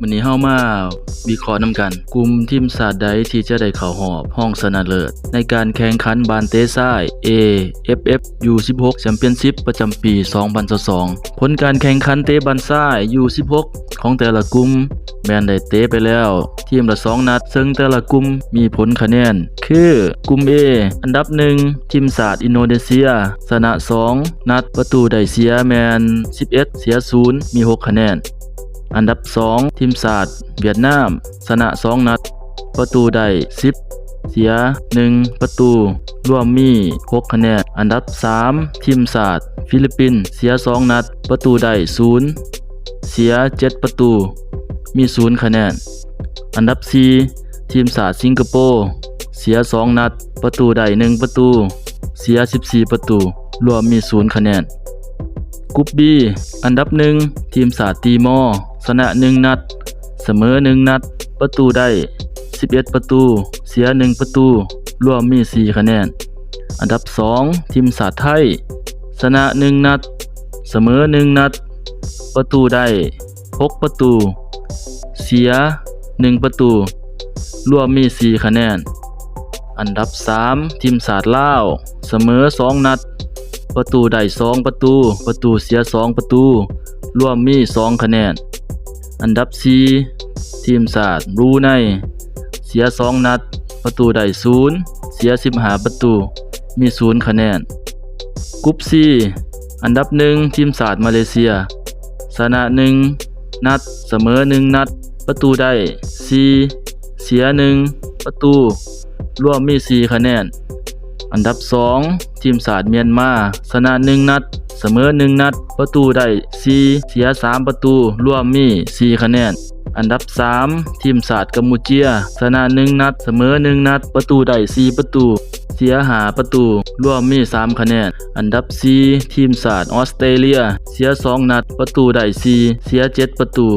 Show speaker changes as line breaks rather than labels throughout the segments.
วันนี้เฮามาวิเคราะห์นำกัน กลุ่มทีมศาสตร์ใดที่จะได้เข้าหอบห้องชนะเลิศในการแข่งขันบานเตซ่าย AFF U16 แชมเปี้ยนชิพประจำปี 2022ผลการแข่งขันเตะบานซ้าย U16 ของแต่ละกลุ่มแมนได้เตะไปแล้ว ทีมละ 2 นัด ซึ่งแต่ละกลุ่มมีผลคะแนน คือกลุ่ม A อันดับ 1 ทีมศาสตร์อินโดนีเซียชนะ 2 นัดประตูได้เสียแมน 11 เสีย 0 มี 6 คะแนน อันดับ 2 ทีมศาสตร์เวียดนาม ชนะ 2 นัด ประตูได้ 10 เสีย 1 ประตู รวมมี 6 คะแนน อันดับ 3 ทีมศาสตร์ฟิลิปปินส์เสีย 2 นัด ประตูได้ 0 เสีย 7 ประตู มี 0 คะแนน อันดับ 4 ทีมศาสตร์สิงคโปร์เสีย 2 นัด ประตูได้ 1 ประตู เสีย 14 ประตู รวมมี 0 คะแนน กรุ๊ป B อันดับหนึ่งทีมสาตีมอชนะ 1 นัด เสมอ 1 นัด ประตูได้ 11 ประตู เสีย 1 ประตู รวมมี 4 คะแนน อันดับ 2 ทีมสาไทยชนะ 1 นัด เสมอ 1 นัด ประตูได้ 6 ประตู เสีย 1 ประตู รวมมี 4 คะแนน อันดับ 3 ทีมสาดลาว เสมอ 2 นัด ประตูได้2ประตู ประตูเสีย2ประตู รวมมี2คะแนน อันดับ4ทีมศาสตร์รู้ไนเสีย2นัด ประตูได้0เสีย15ประตู มี0คะแนนกรุ๊ป C อันดับ1ทีมศาสตร์มาเลเซียชนะ1นัดเสมอ1นัด ประตูได้4เสีย1ประตู รวมมี4คะแนน อันดับ 2 ทีมศาสตร์เมียนมาชนะ 1 นัด เสมอ 1 นัด ประตูได้ 4 เสีย 3 ประตู รวมมี 4 คะแนน อันดับ 3 ทีมศาสตร์กัมพูเชียชนะ 1 นัด เสมอ 1 นัด ประตูได้ 4 ประตู เสียหาประตูร่วมมี 3 คะแนน อันดับ 4 ทีมศาสตร์ออสเตรเลีย เสีย 2 นัด ประตูได้4เสีย 7 ประตู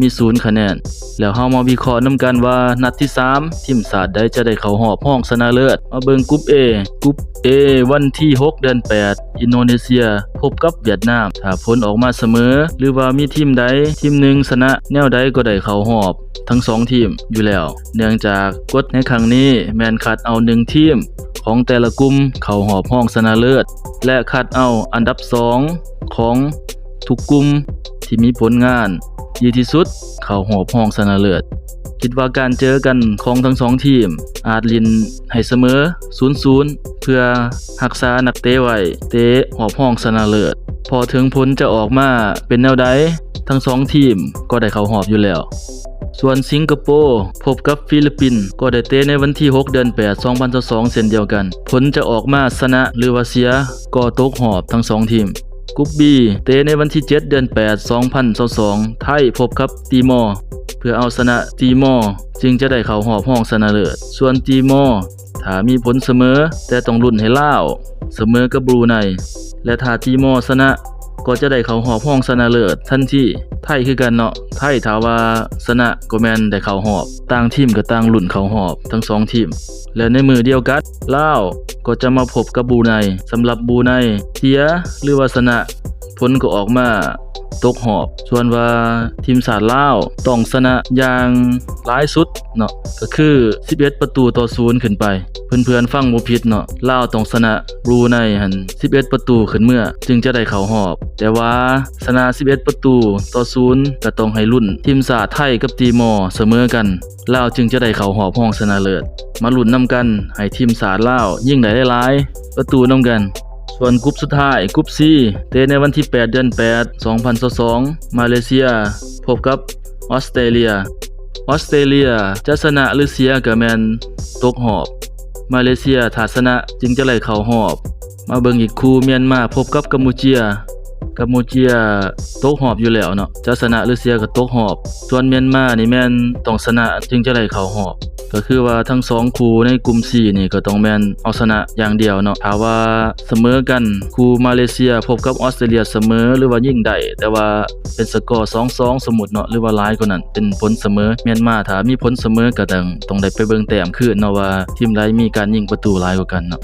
มี 0 คะแนน แล้วเฮามาวิเคราะห์นำกันว่านัดที่ 3 ทีมศาสตร์ใดจะได้เข้าหอบห้องชนะเลิศ มาเบิ่งกรุ๊ป A กรุ๊ป A วันที่ 6 เดือน 8 อินโดนีเซีย พบกับเวียดนาม ถ้าผลออกมาเสมอ หรือว่ามีทีมใดทีมหนึ่งชนะแนวใดก็ได้เข้าหอบทั้ง 2 ทีมอยู่แล้ว เนื่องจากกฎในครั้งนี้แมนคัดเอา 1 ทีม ของแต่ละกลุ่มเข้าหอบห้องชนะเลิศ และคัดเอาอันดับ 2 ของทุกกลุ่มที่มีผลงานดีที่สุดเข้าหอบห้องชนะเลิศคิดว่าการเจอกันของทั้งสองทีม อาจลินให้เสมอ 0-0 เพื่อรักษานักเตะไว้เตะหอบห้องชนะเลิศพอถึงผลจะออกมาเป็นแนวใดทั้งสองทีมก็ได้เข้าหอบอยู่แล้ว ส่วนสิงคโปร์พบกับฟิลิปปินส์ก็ได้เตะในวันที่ 6 เดือน 8 2022เช่นเดียวกัน ผลจะออกมาชนะหรือว่าเสียก็ตกหอบทั้งสองทีมกรุ๊ป B เตะในวันที่ 7 เดือน 8 2022 ไทยพบกับตีมอร์เพื่อเอาชนะตีมอร์จึงจะได้เข้าหอบห้องชนะเลิศส่วนตีมอร์ถ้ามีผลเสมอแต่ต้องลุ้นให้ลาวเสมอกับบรูไนและถ้าตีมอร์ชนะ ก็จะได้เขาหอบห้องชนะเลิศทันทีไทยคือกันเนาะไทยถาว่าชนะก็แมนได้เขาหอบต่างทีมกับต่างลุ้นเขาหอบทั้งสองทีม และในมือเดียวกันลาวก็จะมาพบกับบูไนสำหรับบูไนเสียหรือว่าชนะ ผลก็ออกมาตกหอบ ส่วนว่าทีมสาดล่าวต้องชนะอย่างหลายสุดเนาะก็คือ 11 ประตูต่อ0ขึ้นไป เพื่อนๆฟังบ่ผิดเนาะล่าวต้องชนะบรูไนหัน11 ประตูขึ้นเมื่อ จึงจะได้เข้าหอบ แต่ว่าชนะ 11 ประตูต่อ0ก็ต้องให้รุ่น ทีมสาดไทยกับตีมอร์เสมอกันลาวจึงจะได้เข้าหอบห้องชนะเลิศมาลุ้นนำกันให้ทีมสาดลาวยิ่งได้หลายประตูนำกัน ส่วนกรุ๊ปสุดท้ายกรุ๊ป C เตะในวันที่ 8 เดือน 8 2022 มาเลเซีย พบกับออสเตรเลีย ออสเตรเลียจะชนะหรือเสียก็แมนตกหอบ มาเลเซียถาชนะจึงจะไหลเข้าหอบ มาเบิงอีกคู่เมียนมาพบกับกัมพูเชียกัมพูเชียตกหอบอยู่แล้วเนาะจะชนะหรือเสียก็ตกหอบ ส่วนเมียนมานี่แม่นต้องชนะจึงจะไหลเข้าหอบ ก็คือว่าทั้งสองคู่ในกลุ่ม 4 นี่ก็ต้องแมนเอาชนะอย่างเดียวเนาะถ้าว่าเสมอกันคู่มาเลเซียพบกับออสเตรเลียเสมอหรือว่ายิ่งได้แต่ว่าเป็นสกอร์2-2สมมุดเนาะหรือว่าหลายกว่านั้นเป็นผลเสมอเมียนมาถ้ามีผลเสมอก็ต้องต้องได้ไปเบิ่งแต้มคืนเนาะว่าทีมใดมีการยิงประตูหลายกว่ากันเนาะ